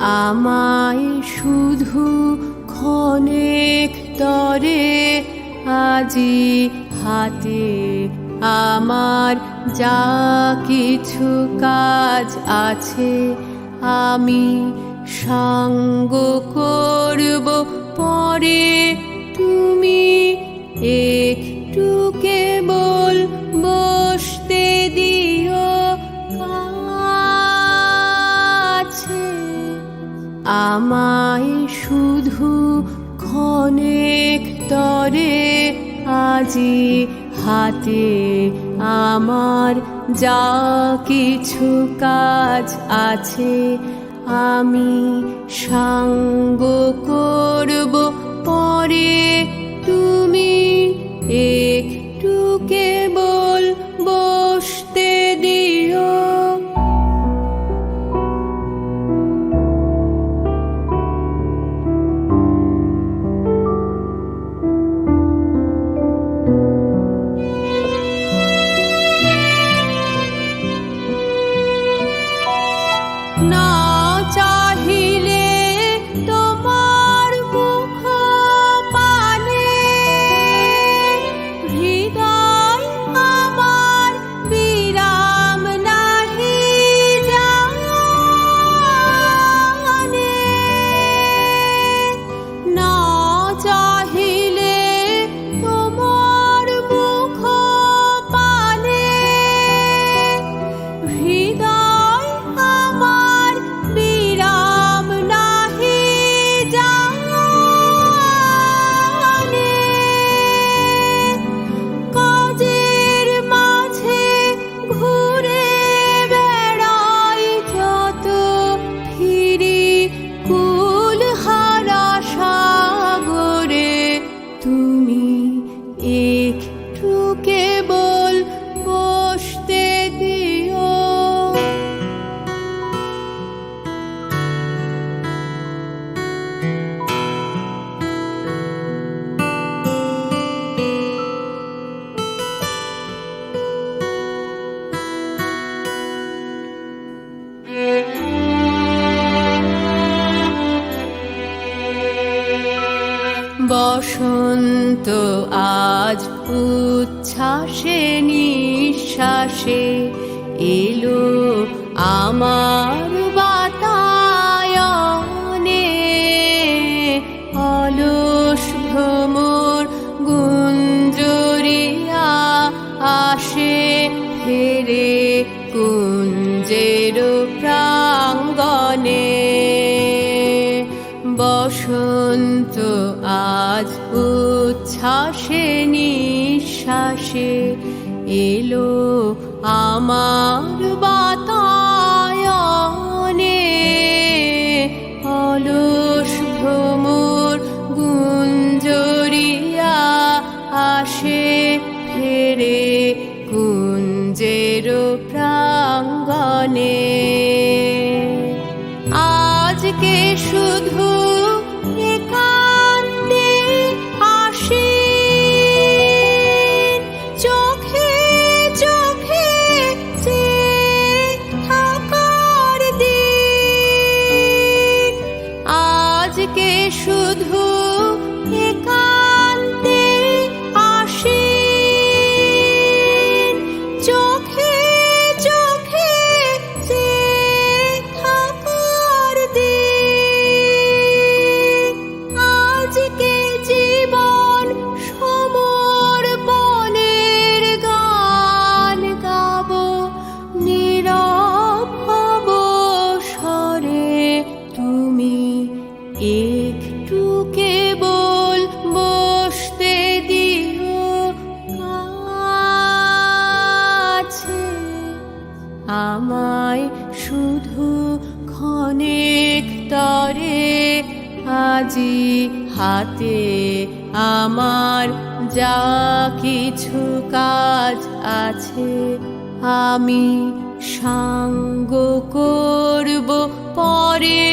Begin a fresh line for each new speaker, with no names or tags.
আমায় শুধু ক্ষণেক তরে আজি হাতে আমার যা কিছু কাজ আছে আমি সঙ্গ করব পরে আমায় শুধু ক্ষণেক তরে আজি হাতে আমার যা কিছু কাজ আছে আমি সাঙ্গ করব পরে তুমি বসন্ত আজ উচ্ছ্বাসে নিঃশ্বাসে এলো আমার উচ্ছ্বাসে নিঃশ্বাসে এলো আমার বাতায়নে তরে আজি হাতে আমার যা কিছু কাজ আছে আমি সাঙ্গ করব পরে।